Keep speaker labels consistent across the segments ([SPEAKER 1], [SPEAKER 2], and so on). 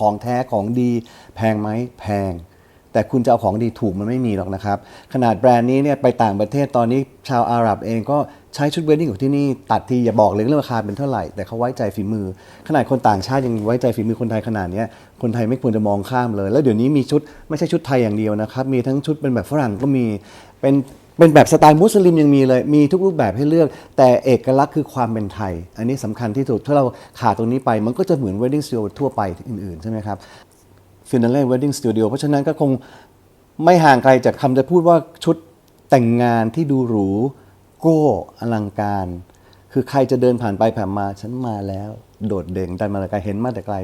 [SPEAKER 1] ของแท้ของดีแพงไหมแพง แต่คุณจะเอาของดีถูกมันไม่มีหรอกนะครับ ขนาดแบรนด์นี้เนี่ยไปต่างประเทศตอนนี้ชาวอาหรับเองก็ใช้ชุดเวดดิ้งของที่นี่ตัดทีอย่าบอกเลยเรื่องราคาเป็นเท่าไหร่ แต่เขาไว้ใจฝีมือ ขนาดคนต่างชาติยังไว้ใจฝีมือคนไทยขนาดนี้คนไทยไม่ควรจะมองข้ามเลย แล้วเดี๋ยวนี้มีชุดไม่ใช่ชุดไทยอย่างเดียวนะครับมีทั้งชุดเป็นแบบฝรั่งก็มีเป็น เป็นแบบสไตล์มุสลิมยังมีเลย มีทุกรูปแบบให้เลือก แต่เอกลักษณ์คือความเป็นไทย อันนี้สำคัญที่สุดถ้าเราขาดตรงนี้ไป มันก็จะเหมือน wedding studio ทั่วไปอื่นๆ ใช่ไหมครับฟินาเล่ wedding studio เพราะฉะนั้นก็คงไม่ห่างไกลจากคำจะพูดว่าชุดแต่งงานที่ดูหรูโก้อลังการ คือใครจะเดินผ่านไปผ่านมา ฉันมาแล้ว โดดเด่งดันมาแต่ไกลเห็นมาแต่ไกล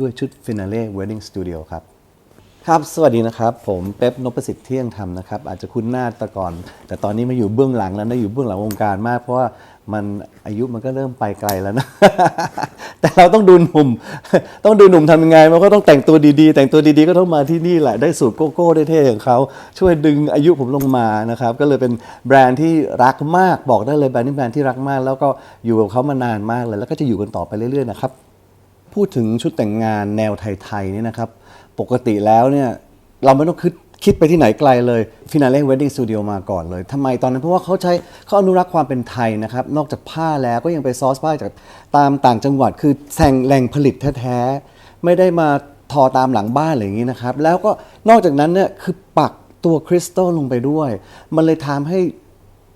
[SPEAKER 1] ด้วยชุดฟินาเล่ wedding studio ครับ ครับ สวัสดีนะครับ ผมเป๊ปนพสิทธิ์เที่ยงธรรมนะครับ อาจจะคุ้นหน้าแต่ก่อน แต่ตอนนี้มาอยู่เบื้องหลังแล้วนะ อยู่เบื้องหลังวงการมาก เพราะว่ามันอายุมันก็เริ่มไปไกลแล้วนะ แต่เราต้องดูหนุ่ม ต้องดูหนุ่มทำยังไง มันก็ต้องแต่งตัวดีๆ แต่งตัวดีๆ ก็ต้องมาที่นี่แหละ ได้สูตรโกโก้ได้เท่ของเขา ช่วยดึงอายุผมลงมานะครับ ก็เลยเป็นแบรนด์ที่รักมาก บอกได้เลยแบรนด์นี้แบรนด์ที่รักมาก แล้วก็อยู่กับเขามานานมากเลย แล้วก็จะอยู่กันต่อไปเรื่อยๆนะครับ พูดถึงชุดแต่งงานแนวไทยๆเนี่ยนะครับ ปกติแล้วเนี่ยเราไม่ต้องคิดคิดไปที่ไหนไกลเลยฟินาเล่เวดดิ้งสตูดิโอมาก่อนเลยทำไมตอนนั้นเพราะว่าเขาใช้เขาอนุรักษ์ความเป็นไทยนะครับ นอกจากผ้าแล้วก็ยังไปซอสผ้าจากตามต่างจังหวัด คือแหล่งแหล่งผลิตแท้ๆ ไม่ได้มาทอตามหลังบ้านอะไรอย่างนี้นะครับ แล้วก็นอกจากนั้นเนี่ยคือปักตัวคริสตัลลงไปด้วย มันเลยทำให้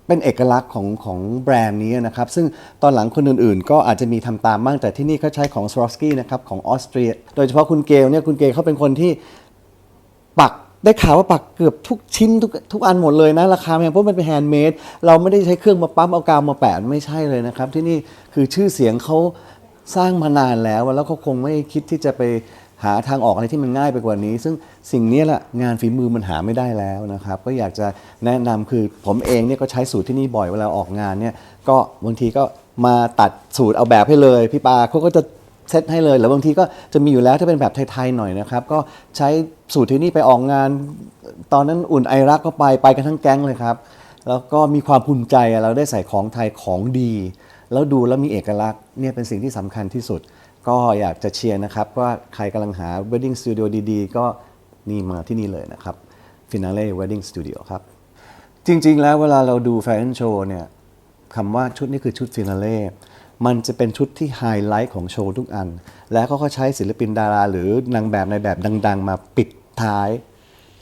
[SPEAKER 1] เป็นเอกลักษณ์ของของแบรนด์นี้นะครับ ซึ่งตอนหลังคนอื่นๆ ก็อาจจะมีทำตามบ้างแต่ที่นี่เขาใช้ของ s w a r o w s k i นะครับของออสเตรีย โดยเฉพาะคุณเกลเนี่ยคุณเกลเขาเป็นคนที่ปักได้ข่าวว่าปักเกือบทุกชิ้นทุกทุกอันหมดเลยนะ ราคาแพงเพราะมันเป็นแฮนด์เมดเราไม่ได้ใช้เครื่องมาปั๊มเอากาวมาแปะไม่ใช่เลยนะครับ ที่นี่คือชื่อเสียงเขาสร้างมานานแล้วแล้วเขาคงไม่คิดที่จะไป หาทางออกอะไรที่มันง่ายไปกว่านี้ ซึ่งสิ่งนี้แหละงานฝีมือมันหาไม่ได้แล้วนะครับ ก็อยากจะแนะนำคือผมเองเนี่ยก็ใช้สูตรที่นี่บ่อยเวลาออกงานเนี่ยก็บางทีก็มาตัดสูตรเอาแบบให้เลย พี่ปาเขาก็จะเซตให้เลยหรือบางทีก็จะมีอยู่แล้วถ้าเป็นแบบไทยๆหน่อยนะครับ ก็ใช้สูตรที่นี่ไปออกงาน ตอนนั้นอุ่นไอรักก็ไปไปกันทั้งแก๊งเลยครับ แล้วก็มีความภูมิใจเราได้ใส่ของไทยของดี แล้วดูแล้วมีเอกลักษณ์เนี่ยเป็นสิ่งที่สำคัญที่สุด ก็อยากจะเชียร์นะครับ ว่าใครกำลังหา wedding studio ดีๆ ก็นี่มาที่นี่เลยนะครับ Finale Wedding Studio ครับ จริงๆแล้วเวลาเราดูแฟชั่นโชว์เนี่ยคำว่าชุดนี้คือชุดฟินาเล่มันจะเป็นชุดที่ไฮไลท์ของโชว์ทุกอัน แล้วเขาก็ใช้ศิลปินดารา หรือนางแบบในแบบดัง ๆ มาปิดท้าย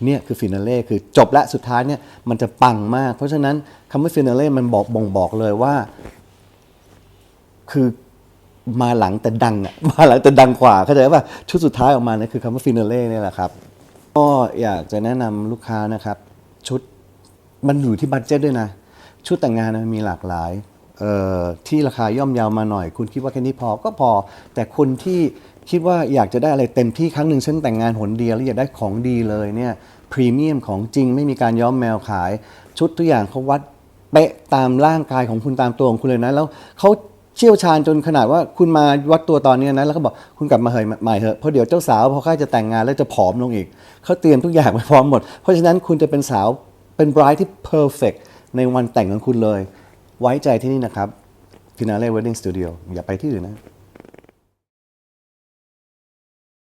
[SPEAKER 1] เนี่ยคือฟินาเล่คือจบและสุดท้ายเนี่ยมันจะปังมาก เพราะฉะนั้นคำว่าฟินาเล่มันบอกบ่งบอกเลยว่า คือ มาหลังแต่ดังอะมาหลังแต่ดังกว่าเข้าใจป่ะชุดสุดท้ายออกมาเนี่ยคือคำว่าฟินาเล่เนี่ยแหละครับ ก็อยากจะแนะนำลูกค้านะครับ ชุดมันอยู่ที่บัตเจ็ตด้วยนะ ชุดแต่งงานมันมีหลากหลายเอ่อที่ราคาย่อมเยาวมาหน่อย คุณคิดว่าแค่นี้พอก็พอ แต่คนที่คิดว่าอยากจะได้อะไรเต็มที่ครั้งหนึ่งฉันแต่งงานหนเดียวแล้วอยากได้ของดีเลยเนี่ยพรีเมียมของจริงไม่มีการย้อมแมวขาย ชุดทุกอย่างเขาวัด เป๊ะตามร่างกายของคุณตามตัวของคุณเลยนะ แล้วเขา เชี่ยวชาญจนขนาดว่าคุณมาวัดตัวตอนนี้นะแล้วก็บอกคุณกลับมาเหยใหม่เหอะเพราะเดี๋ยวเจ้าสาวพอใกล้จะแต่งงานแล้วจะผอมลงอีกเขาเตรียมทุกอย่างไว้พร้อมหมด เพราะฉะนั้นคุณจะเป็นสาวเป็นบรายที่เพอร์เฟกในวันแต่งของคุณเลย ไว้ใจที่นี่นะครับ Finale Wedding Studio อย่าไปที่อื่นนะ